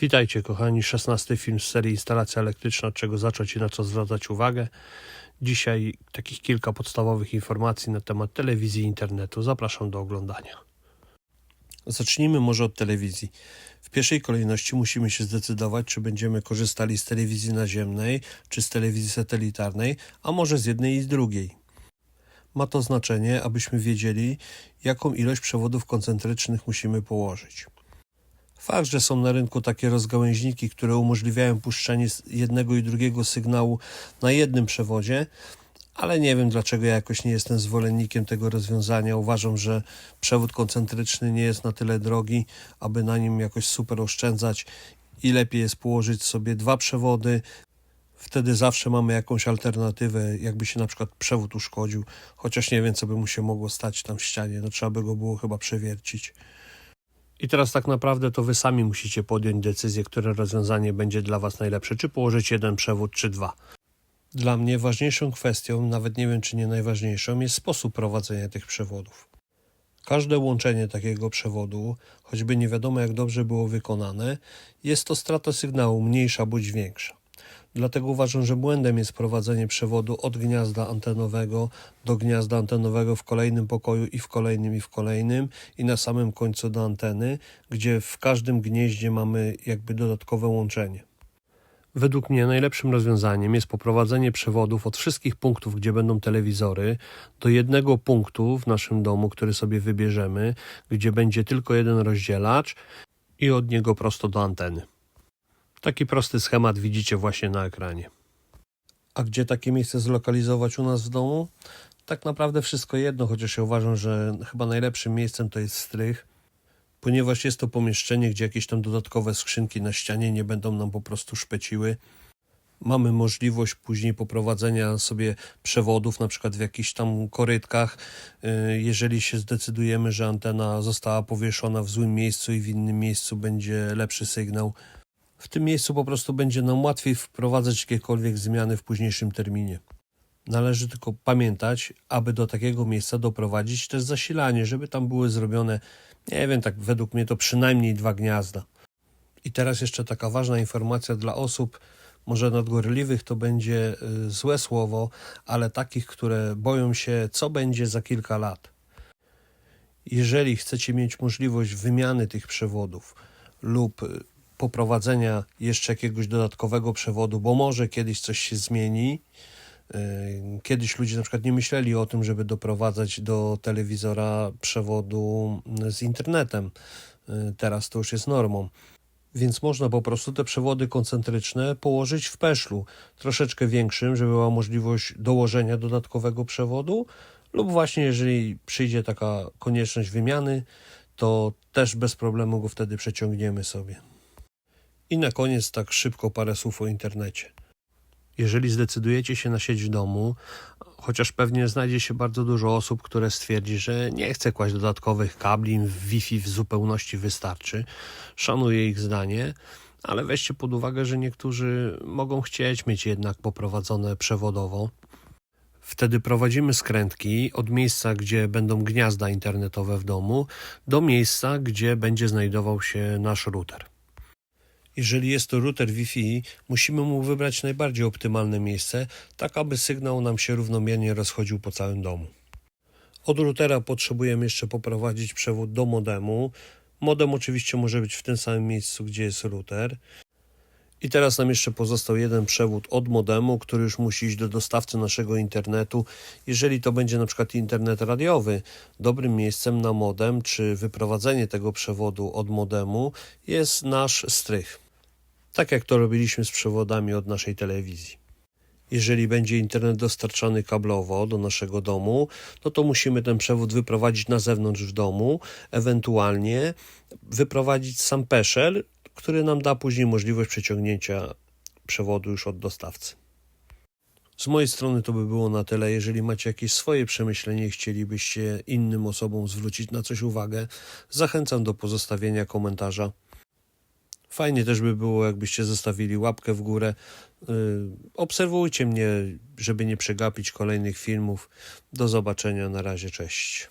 Witajcie kochani, szesnasty film z serii Instalacja elektryczna, od czego zacząć i na co zwracać uwagę. Dzisiaj takich kilka podstawowych informacji na temat telewizji i internetu. Zapraszam do oglądania. Zacznijmy może od telewizji. W pierwszej kolejności musimy się zdecydować, czy będziemy korzystali z telewizji naziemnej, czy z telewizji satelitarnej, a może z jednej i z drugiej. Ma to znaczenie, abyśmy wiedzieli, jaką ilość przewodów koncentrycznych musimy położyć. Fakt, że są na rynku takie rozgałęźniki, które umożliwiają puszczenie jednego i drugiego sygnału na jednym przewodzie, ale nie wiem dlaczego ja jakoś nie jestem zwolennikiem tego rozwiązania. Uważam, że przewód koncentryczny nie jest na tyle drogi, aby na nim jakoś super oszczędzać i lepiej jest położyć sobie dwa przewody. Wtedy zawsze mamy jakąś alternatywę, jakby się na przykład przewód uszkodził, chociaż nie wiem, co by mu się mogło stać tam w ścianie. No trzeba by go było chyba przewiercić. I teraz tak naprawdę to wy sami musicie podjąć decyzję, które rozwiązanie będzie dla was najlepsze, czy położyć jeden przewód, czy dwa. Dla mnie ważniejszą kwestią, nawet nie wiem czy nie najważniejszą, jest sposób prowadzenia tych przewodów. Każde łączenie takiego przewodu, choćby nie wiadomo jak dobrze było wykonane, jest to strata sygnału mniejsza bądź większa. Dlatego uważam, że błędem jest prowadzenie przewodu od gniazda antenowego do gniazda antenowego w kolejnym pokoju i w kolejnym i w kolejnym i na samym końcu do anteny, gdzie w każdym gnieździe mamy jakby dodatkowe łączenie. Według mnie najlepszym rozwiązaniem jest poprowadzenie przewodów od wszystkich punktów, gdzie będą telewizory, do jednego punktu w naszym domu, który sobie wybierzemy, gdzie będzie tylko jeden rozdzielacz i od niego prosto do anteny. Taki prosty schemat widzicie właśnie na ekranie. A gdzie takie miejsce zlokalizować u nas w domu? Tak naprawdę wszystko jedno, chociaż ja uważam, że chyba najlepszym miejscem to jest strych, ponieważ jest to pomieszczenie, gdzie jakieś tam dodatkowe skrzynki na ścianie nie będą nam po prostu szpeciły. Mamy możliwość później poprowadzenia sobie przewodów, na przykład w jakichś tam korytkach, y, jeżeli się zdecydujemy, że antena została powieszona w złym miejscu i w innym miejscu będzie lepszy sygnał. W tym miejscu po prostu będzie nam łatwiej wprowadzać jakiekolwiek zmiany w późniejszym terminie. Należy tylko pamiętać, aby do takiego miejsca doprowadzić też zasilanie, żeby tam były zrobione, nie wiem, tak według mnie to przynajmniej dwa gniazda. I teraz jeszcze taka ważna informacja dla osób, może nadgorliwych to będzie y, złe słowo, ale takich, które boją się, co będzie za kilka lat. Jeżeli chcecie mieć możliwość wymiany tych przewodów lub y, poprowadzenia jeszcze jakiegoś dodatkowego przewodu, bo może kiedyś coś się zmieni. Yy, Kiedyś ludzie na przykład nie myśleli o tym, żeby doprowadzać do telewizora przewodu z internetem. Yy, Teraz to już jest normą. Więc można po prostu te przewody koncentryczne położyć w peszlu, troszeczkę większym, żeby była możliwość dołożenia dodatkowego przewodu, lub właśnie jeżeli przyjdzie taka konieczność wymiany, to też bez problemu go wtedy przeciągniemy sobie. I na koniec tak szybko parę słów o internecie. Jeżeli zdecydujecie się na sieć w domu, chociaż pewnie znajdzie się bardzo dużo osób, które stwierdzi, że nie chce kłaść dodatkowych kabli, Wi-Fi w zupełności wystarczy. Szanuję ich zdanie, ale weźcie pod uwagę, że niektórzy mogą chcieć mieć jednak poprowadzone przewodowo. Wtedy prowadzimy skrętki od miejsca, gdzie będą gniazda internetowe w domu, do miejsca, gdzie będzie znajdował się nasz router. Jeżeli jest to router Wi-Fi, musimy mu wybrać najbardziej optymalne miejsce, tak aby sygnał nam się równomiernie rozchodził po całym domu. Od routera potrzebujemy jeszcze poprowadzić przewód do modemu. Modem oczywiście może być w tym samym miejscu, gdzie jest router. I teraz nam jeszcze pozostał jeden przewód od modemu, który już musi iść do dostawcy naszego internetu. Jeżeli to będzie na przykład internet radiowy, dobrym miejscem na modem czy wyprowadzenie tego przewodu od modemu jest nasz strych. Tak jak to robiliśmy z przewodami od naszej telewizji. Jeżeli będzie internet dostarczany kablowo do naszego domu, no to musimy ten przewód wyprowadzić na zewnątrz w domu, ewentualnie wyprowadzić sam peszel, który nam da później możliwość przeciągnięcia przewodu już od dostawcy. Z mojej strony to by było na tyle. Jeżeli macie jakieś swoje przemyślenie chcielibyście innym osobom zwrócić na coś uwagę, zachęcam do pozostawienia komentarza. Fajnie też by było, jakbyście zostawili łapkę w górę. Yy, Obserwujcie mnie, żeby nie przegapić kolejnych filmów. Do zobaczenia. Na razie, cześć.